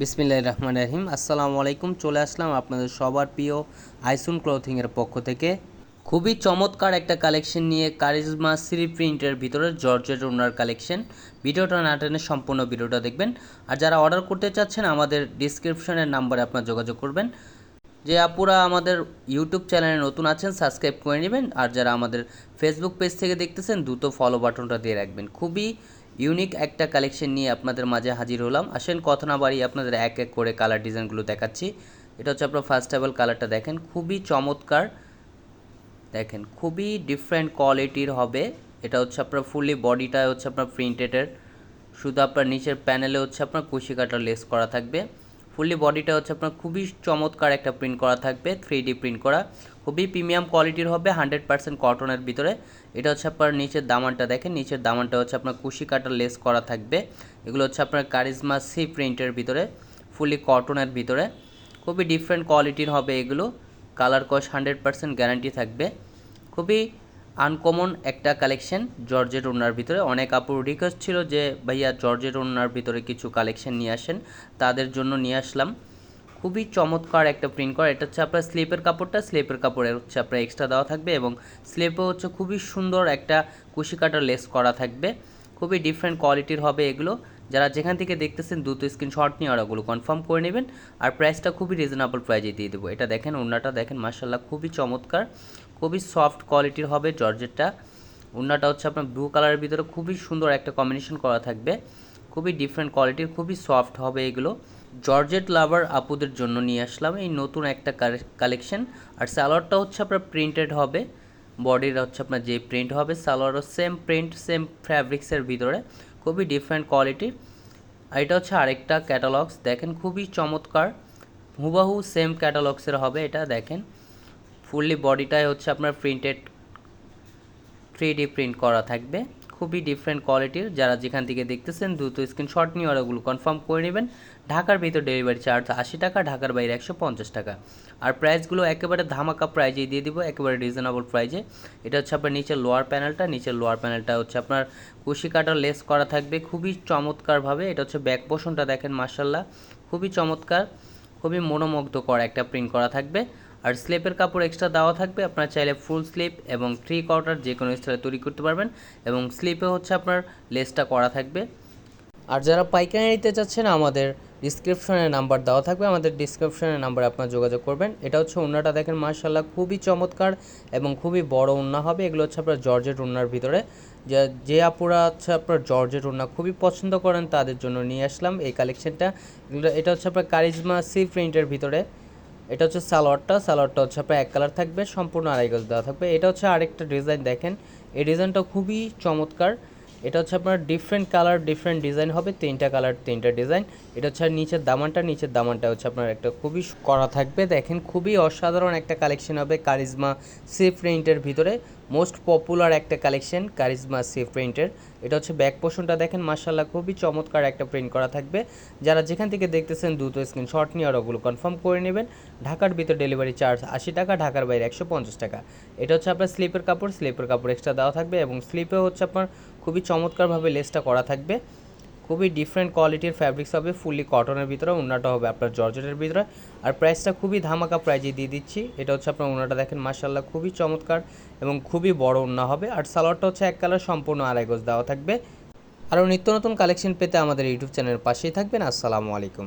বিসমিল্লাহ রহমান রহিম। আসসালামু আলাইকুম। চলে আসলাম আপনাদের সবার প্রিয় আইসুন ক্লথিংয়ের পক্ষ থেকে। খুবই চমৎকার একটা কালেকশন নিয়ে কারিজমা সিরি প্রিন্টের ভিতরে জর্জেট ওনার কালেকশন। ভিডিওটা না টেনে সম্পূর্ণ ভিডিওটা দেখবেন। আর যারা অর্ডার করতে চাচ্ছেন, আমাদের ডিসক্রিপশনের নাম্বারে আপনার যোগাযোগ করবেন। যে আপুরা আমাদের ইউটিউব চ্যানেলে নতুন আছেন, সাবস্ক্রাইব করে নেবেন। আর যারা আমাদের ফেসবুক পেজ থেকে দেখতেছেন, দ্রুত ফলো বাটনটা দিয়ে রাখবেন। খুবই ইউনিক একটা কালেকশন নিয়ে আপনাদের মাঝে হাজির হলাম। আসেন, কথা না বাড়ি আপনাদের এক এক করে কালার ডিজাইনগুলো দেখাচ্ছি। এটা হচ্ছে আপনার ফার্স্ট অ্যাভেল কালারটা দেখেন, খুবই চমৎকার। দেখেন, খুবই ডিফারেন্ট কোয়ালিটির হবে। এটা হচ্ছে আপনার ফুললি বডিটা হচ্ছে আপনার প্রিন্টেডের শুধু আপনার নিচের প্যানেলে হচ্ছে আপনার কুশি কাটার লেস করা থাকবে। ফুললি বডিটা হচ্ছে আপনার খুবই চমৎকার একটা প্রিন্ট করা থাকবে থ্রি ডি প্রিন্ট করা। খুবই প্রিমিয়াম কোয়ালিটির হবে হান্ড্রেড পার্সেন্ট কটনের ভিতরে। এটা হচ্ছে আপনার নিচের দামানটা দেখেন, নিচের দামানটা হচ্ছে আপনার কুশি কাটার লেস করা থাকবে। এগুলো হচ্ছে আপনার কারিজমা সি প্রিন্টের ভিতরে ফুললি কটনের ভিতরে। খুবই ডিফারেন্ট কোয়ালিটির হবে এগুলো। কালার কস হান্ড্রেড পার্সেন্ট গ্যারান্টি থাকবে। খুবই আনকমন একটা কালেকশন জর্জের ওনার ভিতরে। অনেক আপুর রিকোয়েস্ট ছিল যে, ভাইয়া জর্জের ওনার ভিতরে কিছু কালেকশন নিয়ে আসেন। তাদের জন্য নিয়ে আসলাম। খুবই চমৎকার একটা প্রিন্ট করা। এটা হচ্ছে আপনার স্লিপের কাপড়টা। স্লিপের কাপড়ে হচ্ছে আপনার এক্সট্রা দেওয়া থাকবে এবং স্লিপে হচ্ছে খুবই সুন্দর একটা কুশি কাটার লেস করা থাকবে। খুবই ডিফারেন্ট কোয়ালিটির হবে এগুলো। যারা যেখান থেকে দেখতেছেন, দ্রুত স্ক্রিনশট নিয়ে ওরাগুলো কনফার্ম করে নেবেন। আর প্রাইসটা খুবই রিজনেবল প্রাইজে দিয়ে দেবো। এটা দেখেন ওনাটা দেখেন মার্শাল্লাহ খুবই চমৎকার। খুবই সফট কোয়ালিটির হবে জর্জেটটা। ওনাটা হচ্ছে আপনার ব্লু কালারের ভিতরে খুবই সুন্দর একটা কম্বিনেশন করা থাকবে। খুবই ডিফারেন্ট কোয়ালিটির খুবই সফট হবে এগুলো। জর্জেট লাভার আপুদের জন্য নিয়ে আসলাম এই নতুন একটা কালেকশন আর স্যালোয়ারটা হচ্ছে আপনার প্রিন্টেড হবে। বডির হচ্ছে আপনার যে প্রিন্ট হবে, সালোয়ারও সেম প্রিন্ট সেম ফ্যাব্রিক্সের ভিতরে। খুবই ডিফারেন্ট কোয়ালিটি আর এটা হচ্ছে আরেকটা ক্যাটালগস দেখেন খুবই চমৎকার। হুবাহু সেম ক্যাটালগসের হবে এটা, দেখেন। ফুললি বডিটাই হচ্ছে আপনার প্রিন্টেড থ্রি ডি প্রিন্ট করা থাকবে। খুবই ডিফারেন্ট কোয়ালিটির যারা যেখান থেকে দেখতেছেন, দ্রুত স্ক্রিনশট নিয়ে ওরাগুলো কনফার্ম করে নেবেন। ঢাকার ভিতর ডেলিভারি চার্জ আশি টাকা, ঢাকার বাইরে একশো পঞ্চাশ টাকা। আর প্রাইসগুলো একেবারে ধামাকা প্রাইজে দিয়ে দিব, একেবারে রিজনেবল প্রাইজে এটা হচ্ছে আপনার নিচের লোয়ার প্যানেলটা নিচের লোয়ার প্যানেলটা হচ্ছে আপনার কুশি কাটার লেস করা থাকবে। খুবই চমৎকারভাবে। এটা হচ্ছে ব্যাক পোষণটা দেখেন মার্শাল্লাহ খুবই চমৎকার, খুবই মনোমুগ্ধকর একটা প্রিন্ট করা থাকবে। আর স্লিপের কাপড় এক্সট্রা দেওয়া থাকবে। আপনার চাইলে ফুল স্লিপ এবং থ্রি কোয়ার্টার যে কোনো স্টাইলে তৈরি করতে পারবেন এবং স্লিপে হচ্ছে আপনার লেসটা করা থাকবে। আর যারা পাইকারি নিতে চাচ্ছেন, আমাদের ডিসক্রিপশনের নাম্বার দেওয়া থাকবে। আমাদের ডিসক্রিপশনের নাম্বারে আপনার যোগাযোগ করবেন। এটা হচ্ছে উন্নাটা দেখেন মার্শাল্লাহ খুবই চমৎকার এবং খুবই বড় উন্না হবে। এগুলো হচ্ছে আপনার জর্জেট উন্নার ভিতরে। যে যে আপুরা হচ্ছে আপনার জর্জেট উন্না খুবই পছন্দ করেন, তাদের জন্য নিয়ে আসলাম এই কালেকশনটা এটা হচ্ছে আপনার কারিজমা সি প্রিন্টের ভিতরে। এটা হচ্ছে সালোয়ারটা সালোয়ারটা হচ্ছে আপনার এক কালার থাকবে, সম্পূর্ণ আড়াই গজ দেওয়া থাকবে। এটা হচ্ছে আরেকটা ডিজাইন দেখেন, এই ডিজাইনটা খুবই চমৎকার। এটা হচ্ছে আপনার ডিফারেন্ট কালার ডিফারেন্ট ডিজাইন হবে, তিনটা কালার তিনটা ডিজাইন এটা হচ্ছে নিচের দামানটা নিচের দামানটা হচ্ছে আপনার একটা খুবই করা থাকবে। দেখেন খুবই অসাধারণ একটা কালেকশন হবে কারিজমা সি প্রিন্টের ভিতরে। মোস্ট পপুলার একটা কালেকশন কারিজমা সেফ প্রিন্টের। এটা হচ্ছে ব্যাক পোর্শনটা দেখেন মার্শাল্লাহ খুবই চমৎকার একটা প্রিন্ট করা থাকবে। যারা যেখান থেকে দেখতেছেন দ্রুত স্ক্রিনশট নিয়ে আর ওগুলো কনফার্ম করে নেবেন। ঢাকার ভিতর ডেলিভারি চার্জ আশি টাকা, ঢাকার বাইরে একশো পঞ্চাশ টাকা। এটা হচ্ছে আপনার স্লিপের কাপড় স্লিপের কাপড় এক্সট্রা দেওয়া থাকবে এবং স্লিপে হচ্ছে আপনার খুবই চমৎকারভাবে লেসটা করা থাকবে। খুবই ডিফারেন্ট কোয়ালিটির ফ্যাব্রিক্স হবে ফুললি কটনের ভিতরে, উন্নাটা হবে আপনার জর্জেটের ভিতরে। আর প্রাইসটা খুবই ধামাকা প্রাইজে দিয়ে দিচ্ছি। এটা হচ্ছে আপনার উন্নাটা দেখেন মার্শাল্লাহ খুবই চমৎকার এবং খুবই বড় উন্না হবে। আর সালোয়ারটা হচ্ছে এক কালার সম্পূর্ণ আড়াই গজ দেওয়া থাকবে। আরও নিত্য নতুন কালেকশন পেতে আমাদের ইউটিউব চ্যানেলের পাশেই থাকবেন। আসসালামু আলাইকুম।